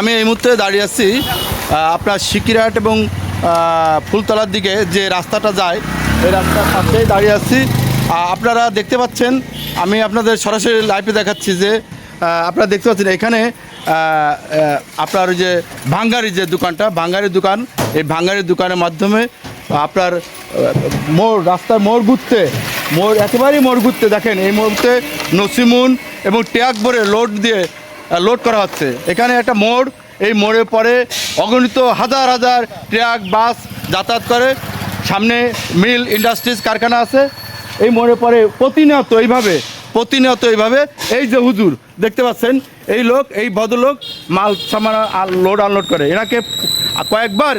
আমি এই মুহূর্তে দাঁড়িয়ে আছি আপনার সিকিরহাট এবং ফুলতলার দিকে যে রাস্তাটা যায়, এই রাস্তার পাশেই দাঁড়িয়ে আছি। আপনারা দেখতে পাচ্ছেন, আমি আপনাদের সরাসরি লাইভে দেখাচ্ছি যে আপনারা দেখতে পাচ্ছেন এখানে আপনার যে ভাঙ্গারি যে দোকানটা, ভাঙ্গারির দোকান, এই ভাঙ্গারির দোকানের মাধ্যমে আপনার মোড়, রাস্তার মোড় ঘুরতে, মোড় একেবারেই মোড় ঘুরতে দেখেন, এই মুহূর্তে নসিমুন এবং ট্যাগ ভরে লোড দিয়ে লোড করা হচ্ছে। এখানে একটা মোড়, এই মোড়ে পরে অগণিত হাজার হাজার ট্রাক, বাস যাতায়াত করে। সামনে মিল ইন্ডাস্ট্রিজ কারখানা আছে। এই মোড়ে পরে প্রতিনিয়ত এইভাবে প্রতিনিয়ত এইভাবে, এই যে হুজুর, দেখতে পাচ্ছেন, এই লোক, এই ভদ্রলোক মাল, সামান লোড আনলোড করে। এনাকে কয়েকবার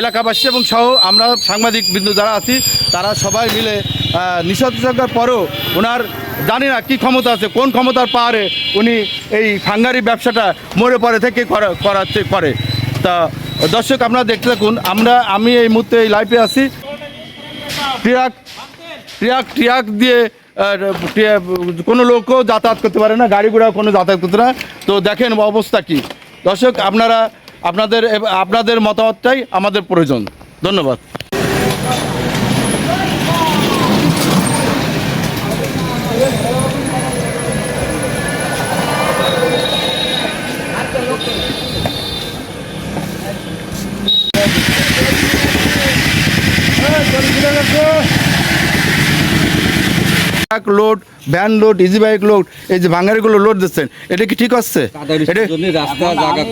এলাকাবাসী এবং সহ আমরা সাংবাদিক বিন্দু যারা আছি, তারা সবাই মিলে নিষেধাজ্ঞার পরেও ওনার জানি না কী ক্ষমতা আছে, কোন ক্ষমতার পাহাড়ে উনি এই ফাঙ্গারি ব্যবসাটা মোড়ে পরে থেকে করা- করাচ্ছে করে তা দর্শক আপনারা দেখতে থাকুন, আমরা, আমি এই মুহূর্তে এই লাইফে আছি। ট্রাক ট্রাক ট্রাক দিয়ে কোনো লোকও যাতায়াত করতে পারে না, গাড়ি ঘোড়া কোনো যাতায়াত করতে না। তো দেখেন অবস্থা কি। দর্শক, আপনারা, আপনাদের আপনাদের মতামতটাই আমাদের প্রয়োজন। ধন্যবাদ। Truck load van load easy bike load এই যে ভাঙারিগুলো লোড দিচ্ছেন এটা কি ঠিক হচ্ছে? জায়গা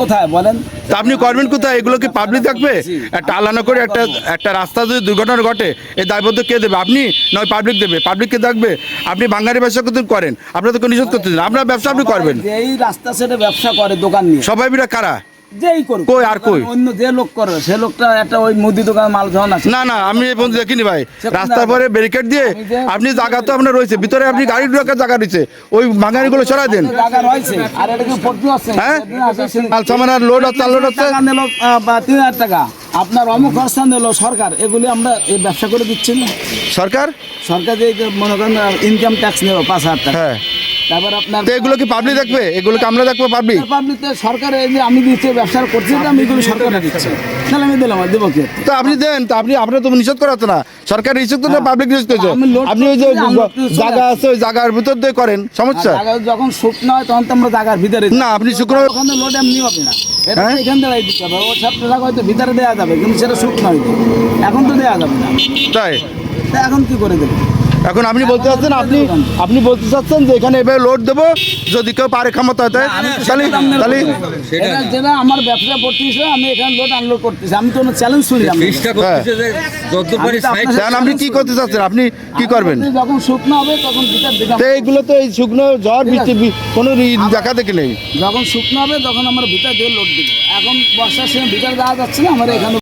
কোথায় বলেন? তা আপনি করবেন কোথায়? এগুলো কি পাবলিক থাকবে? একটা আলাদা করে একটা একটা রাস্তা যদি দুর্ঘটনা ঘটে এই দায়বদ্ধ কে দেবে? আপনি নয় পাবলিক দেবে। পাবলিককে থাকবে? আপনি বাঙালি ব্যবসা করতে করেন। আপনার তো নিষেধ করতে আপনার ব্যবসা আপনি করবেন। যেই রাস্তা সেটা ব্যবসা করে দোকান নিয়ে। সবাই মিলে কারা? যেই করুক। কই আর কই? অন্য যে লোক করে সে লোকটা একটা ওই মুদি দোকান মাল যখন আছে না না আমি এই পর্যন্ত দেখিনি ভাই। রাস্তার পরে ব্যারিকেড দিয়ে আপনি জায়গা তো আপনার রয়েছে ভিতরে আপনি গাড়ি ঢোকার জায়গা রয়েছে ওই ভাঙারিগুলো সরাই দেন। জায়গা রয়েছে আর এটা কি পড়তে আছে? হ্যাঁ? মাল সামানের লোড হচ্ছে আনলোড টাকা নিল তিন হাজার টাকা। আপনার অমুক খরচা নিল সরকার এগুলি আমরা এই ব্যবসা করে দিচ্ছি না। সরকার? সরকার যে যে মনে করেন ইনকাম ট্যাক্স নিল পাঁচ হাজার টাকা। হ্যাঁ। তারপর আপনার তো এগুলো কি পাবলিক দেখবে? এগুলো কি আমরা দেখব পাবলিক পাবলিকতে সরকার এই আমি দিচ্ছি ব্যবসা করছি তো আমি এগুলো সরকারে দিচ্ছি। তাহলে আমি দিলাম আর দেবো কি? তো আপনি দেন তো আপনি আপনার তো নিষেধ করা হতো না। সরকার নিষেধ করতে পাবলিক নিষেধ করছে। আপনি ওই যে করতে করতে জায়গা আছে ওই জায়গার ভিতর দিয়ে করেন সমস্যা? যখন শুকনো হয় তখন তো আমরা জায়গার ভিতরে না আপনি শুক্রবার ওখানে লোড এমনি হবে না। হ্যাঁ? তো এখান থেকে দিতে হবে। ও সব টাকা হয়তো ভিতরে দেওয়া যাবে কিন্তু সেটা শুকনো হয়তো এখন তো দেওয়া যাবে না। তাই? তা এখন কি করে দেবো? এখন আপনি বলতে চাচ্ছেন আপনি আপনি বলতে চাচ্ছেন যে এখানে এভাবে লোড দেবো যদি কেউ পারে ক্ষমতা হয় তাহলে তাহলে যেটা আমার ব্যবসা করতেছে আমি এখানে লোড আনলোড করতেছি। আমি তো চ্যালেঞ্জ শুনলাম চেষ্টা করতেছে যে যত পারি আমি তো সাইড আপনার দেন আপনি কি করতে চাচ্ছেন? আপনি কি করবেন? যখন শুকনো হবে তখন এইগুলো তো এই শুকনো ঝড় বৃষ্টি কোনো দেখা দেখি নেই। যখন শুকনো হবে তখন আমরা ভিতর দিয়ে লোড দিব। এখন বর্ষার সময় ভিতরে দেওয়া যাচ্ছে না আমার এখানে